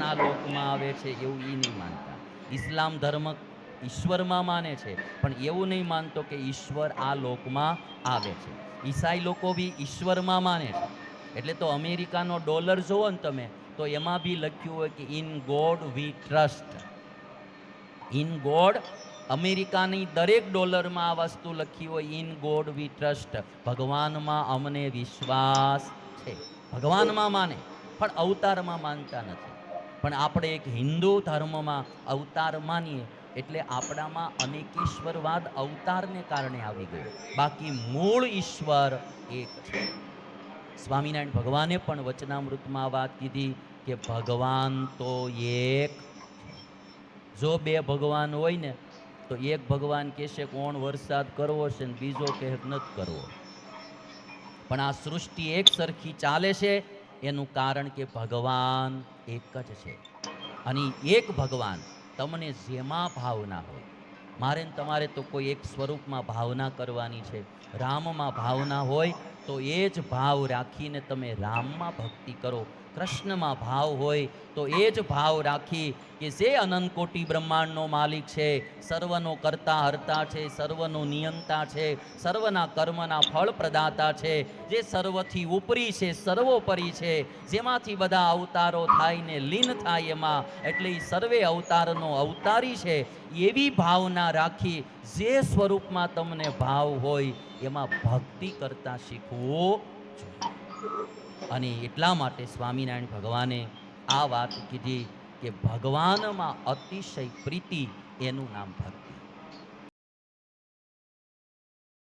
ભગવાન આ લોકમાં આવે છે એવું એ નહીં માનતા. ઇસ્લામ ધર્મ ઈશ્વરમાં માને છે, પણ એવું નહીં માનતો કે ઈશ્વર આ લોકમાં આવે છે. ઈસાઈ લોકો બી ઈશ્વરમાં માને છે. એટલે તો અમેરિકાનો ડોલર જુઓ ને તમે, તો એમાં બી લખ્યું હોય કે in god we trust in god અમેરિકાની દરેક ડોલરમાં આ વસ્તુ લખી હોય, ઇન ગોડ વી ટ્રસ્ટ ભગવાનમાં અમને વિશ્વાસ છે. ભગવાનમાં માને, પણ અવતારમાં માનતા નથી. પણ આપણે એક હિન્દુ ધર્મમાં અવતાર માનીએ એટલે આપણામાં અનેકેશ્વરવાદ અવતારને કારણે આવી ગયો. બાકી મૂળ ઈશ્વર એક છે. સ્વામિનારાયણ ભગવાને પણ વચનામૃતમાં વાત કીધી કે ભગવાન તો એક જો બે ભગવાન હોય ને, તો એક ભગવાન કહેશે કોણ વરસાદ કરવો છે ને બીજો કહે નથી કરવો. પણ આ સૃષ્ટિ એક સરખી ચાલે છે એનું કારણ કે ભગવાન એક જ છે. અને એક ભગવાન તમને જેમાં ભાવના હોય, મારે તમારે તો કોઈ એક સ્વરૂપમાં ભાવના કરવાની છે. રામમાં ભાવના હોય તો એ જ ભાવ રાખીને તમે રામમાં ભક્તિ કરો. કૃષ્ણમાં ભાવ હોય તો એ જ ભાવ રાખી કે જે અનંત કોટી બ્રહ્માંડનો માલિક છે, સર્વનો કરતા હરતા છે, સર્વનો નિયંતા છે, સર્વના કર્મના ફળ પ્રદાતા છે, જે સર્વથી ઉપરી છે, સર્વોપરી છે, જેમાંથી બધા અવતારો થાય ને લીન થાય એમાં, એટલે સર્વે અવતારનો અવતારી છે, એવી ભાવના રાખી જે સ્વરૂપમાં તમને ભાવ હોય એમાં ભક્તિ કરતા શીખવું જોઈએ. અને એટલા માટે સ્વામિનારાયણ ભગવાને આ વાત કીધી કે ભગવાનમાં અતિશય પ્રીતિ એનું નામ ભક્તિ